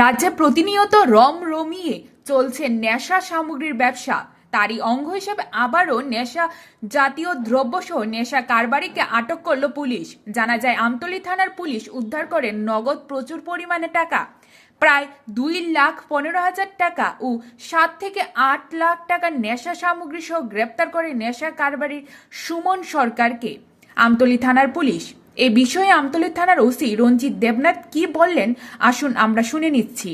রাজ্যে প্রতিনিয়ত রম রমিয়ে চলছে নেশা সামগ্রীর ব্যবসা। তারই অঙ্গ হিসেবে আবারও নেশা জাতীয় দ্রব্যসহ নেশা কারবারিকে আটক করল পুলিশ। জানা যায়, আমতলী থানার পুলিশ উদ্ধার করে নগদ প্রচুর পরিমাণে টাকা। প্রায় দুই লাখ পনেরো হাজার টাকা ও সাত থেকে আট লাখ টাকার নেশা সামগ্রী সহ গ্রেপ্তার করে নেশা কারবারির সুমন সরকারকে। আমতলী থানার পুলিশ এ বিষয়ে আমতলী থানার ওসি রঞ্জিত দেবনাথ কি বললেন, আসুন আমরা শুনে নিচ্ছি।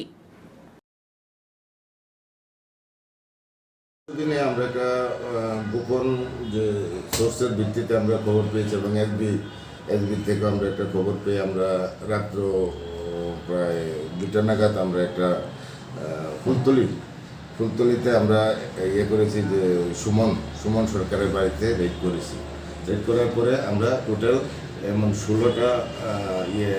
দিনে আমরা একটা গোপন যে সোর্সের ভিত্তিতে আমরা খবর পেয়েছি এবং এসবি এসবি থেকে আমরা একটা খবর পেয়ে আমরা রাত্র প্রায় দুটা নাগাদ আমরা একটা ফুলতলি, ফুলতলিতে আমরা ইয়ে করেছি যে সুমন সুমন সরকারের বাড়িতে রেড করেছি। রেড করার পরে আমরা টোটাল এমন ষোলোটা ইয়ে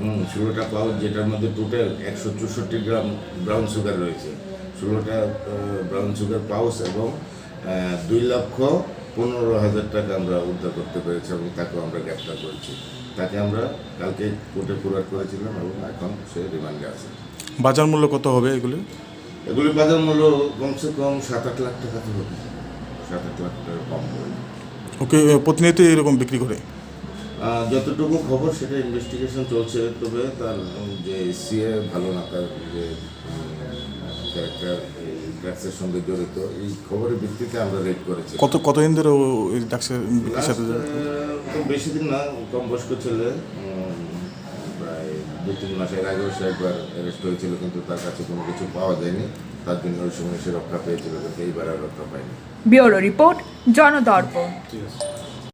হুম ষোলোটা পাউচ যেটার মধ্যে টোটাল একশো চৌষট্টি গ্রাম ব্রাউন সুগার রয়েছে। ষোলোটা ব্রাউন সুগার পাউচ এবং দুই লক্ষ পনেরো হাজার টাকা আমরা উদ্ধার করতে পেরেছি এবং তাকেও আমরা গ্রেপ্তার করেছি। তাকে আমরা কালকে কোর্টে পুরার করেছিলাম এবং এখন সে রিমান্ডে আছে। বাজার মূল্য কত হবে এগুলি? এগুলি বাজার মূল্য কমসে কম সাত আট লাখ টাকা তো হবে। সাত আট লাখ টাকা কম হবে। ওকে প্রতিনিয়ত এরকম বিক্রি করে। যতটুকু খবর সেটা ইনভেস্টিগেশন চলছে তবে তার যে সিএ ভালো না তার যে ক্যারেক্টার ড্রাগসের সঙ্গে জড়িত এই খবরের ভিত্তিতে আমরা রেড করেছি। কত কতদিন ধরে ও এই ডাক্তার বিক্রির সাথে বেশি দিন না কম বয়স্ক ছেলে প্রায় দু তিন মাসের আগেও সে একবার অ্যারেস্ট হয়েছিল কিন্তু তার কাছে কোনো কিছু পাওয়া যায়নি। তার জন্য ওই সময় সে রক্ষা পেয়েছিল কিন্তু এইবার আর রক্ষা পায়নি। Bureau report Janadarpan.